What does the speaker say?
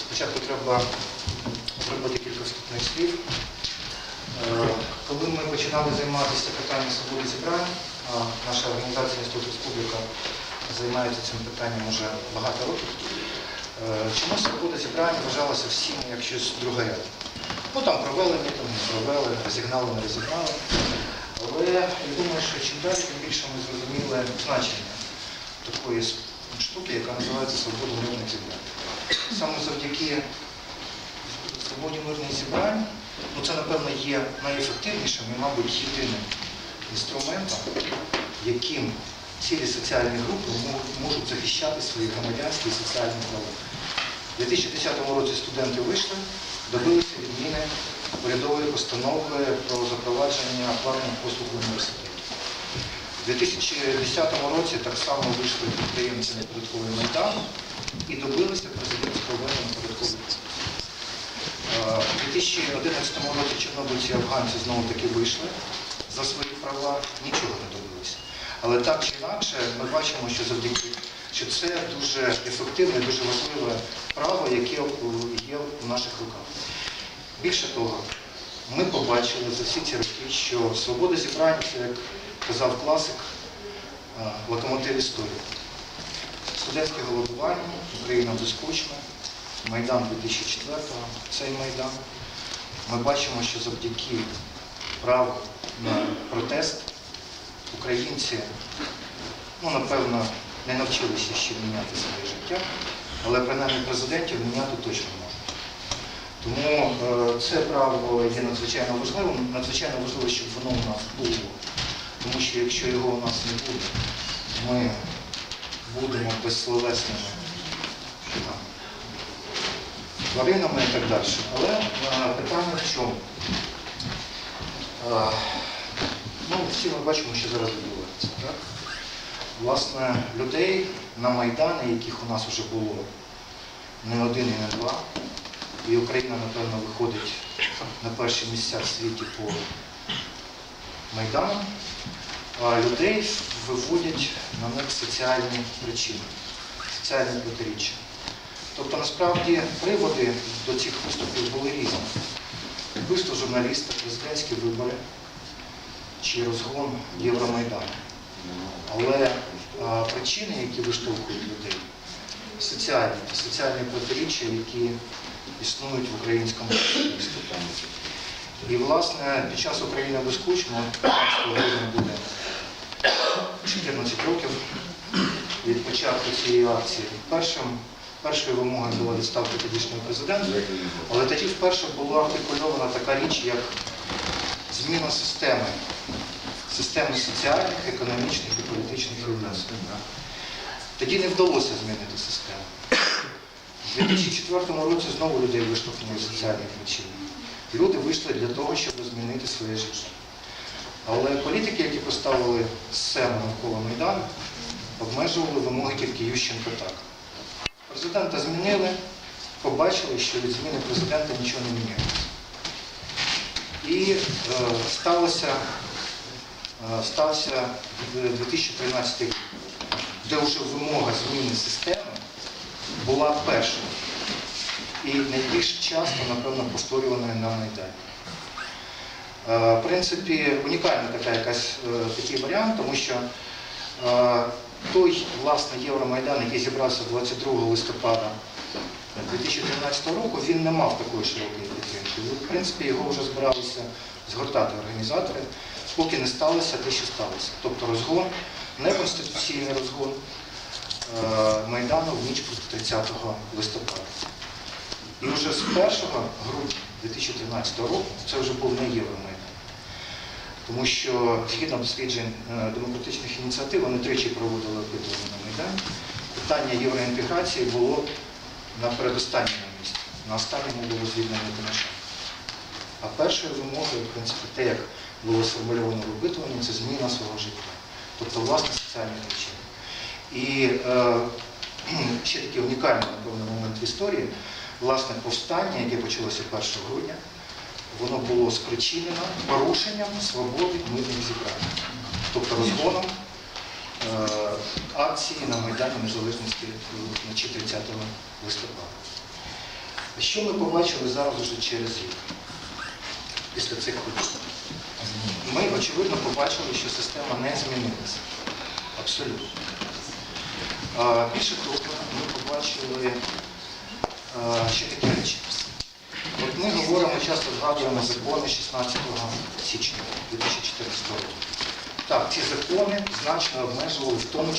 Спочатку треба зробити кілька вступних слів. Е, Коли ми починали займатися питанням свободи зібрань, наша організація Інститут Республіка займається цим питанням вже багато років, е, чомусь свобода зібрань вважалася всім як щось другорядне. Ну там провели мітинги, не провели, розігнали, не розігнали. Але я думаю, що чим далі, тим більше ми зрозуміли значення такої штуки, яка називається свобода мирних зібрань. Саме завдяки свободі мирних зібрань, ну це, напевно, є найефективнішим і, мабуть, єдиним інструментом, яким цілі соціальні групи можуть захищати свої громадянські і соціальні права. У 2010 році студенти вийшли, добилися відміни урядової постанови про запровадження платних послуг в університеті. У 2010 році так само вийшли підприємці на податковий майдан і добилися президентського майдан. Е, У 2011 році чорнобильці афганці знову таки вийшли за свої права, нічого не добилися. Але так чи інакше, ми бачимо, що завдяки що це дуже ефективне, дуже важливе право, яке є в наших руках. Більше того, ми побачили за всі ці роки, що свобода зібрань, це, як казав класик, е, локомотив історії. Студентське голодування, Україна доскучна, Майдан 2004-го, цей Майдан. Ми бачимо, що завдяки праву на протест українці, ну, напевно, не навчилися ще міняти своє життя, але принаймні президентів міняти точно можуть. Тому е, це право є надзвичайно важливим, надзвичайно важливо, щоб воно у нас було. Тому що якщо його у нас не буде, ми будемо безсловесними тваринами і так далі. Але е, питання в чому? Е, ну, всі ми бачимо, що зараз відбувається. Так? Власне, людей на Майдані, яких у нас вже було не один і не два, і Україна, напевно, виходить на перші місця в світі по Майдану, а людей виводять на них соціальні причини, соціальні протиріччя. Тобто, насправді, приводи до цих виступів були різні. Вбивство журналіста, президентські вибори чи розгон Євромайдану. Але а, причини, які виштовхують людей, соціальні, соціальні протиріччя, які існують в українському суспільстві. І, власне, під час України безкучно, 15 грудня буде 14 років від початку цієї акції. Першим, першою вимогою була відставка тодішнього президента, але тоді вперше була артикульована така річ, як зміна системи, системи соціальних, економічних і політичних відносин. Тоді не вдалося змінити систему. У 2004 році знову людей виштовхнули соціальні причини. Люди вийшли для того, щоб змінити своє життя. Але політики, які поставили сцену навколо Майдану, обмежували вимоги тільки Ющенко так. Президента змінили, побачили, що від зміни президента нічого не міняється. І е, сталося, е, стався 2013 рік, де вже вимога зміни системи була першою і найбільш часто, напевно, повторюваною на Майдані. Е, В принципі, унікальна така якась е, такий варіант, тому що е, той, власне, Євромайдан, який зібрався 22 листопада 2013 року, він не мав такої широкої підтримки. В принципі, його вже збиралися згортати організатори, поки не сталося те, що сталося. Тобто розгон, неконституційний розгон е, Майдану в ніч 30 листопада. І вже з 1 грудня 2013 року це вже був не Євромайдан. Тому що згідно досліджень е, демократичних ініціатив, вони тричі проводили опитування на Майдані. Питання євроінтеграції було на передостанньому місці. На останньому було звільнення Тимошенко. А першою вимогою, в принципі, те, як було сформульовано в опитуванні, це зміна свого життя. Тобто, власне, соціальні причини. І е, ще такий унікальний, напевно, момент в історії. Власне, повстання, яке почалося 1 грудня, воно було спричинено порушенням свободи мирних зібрань, тобто розгоном е, акції на Майдані Незалежності вночі 30 листопада. Що ми побачили зараз уже через рік після цих подій? Ми, очевидно, побачили, що система не змінилася. Абсолютно. Більше того, ми побачили ще такі речі. Ми говоримо, часто згадуємо закони 16 січня 2014 року. Так, ці закони значно обмежували, в тому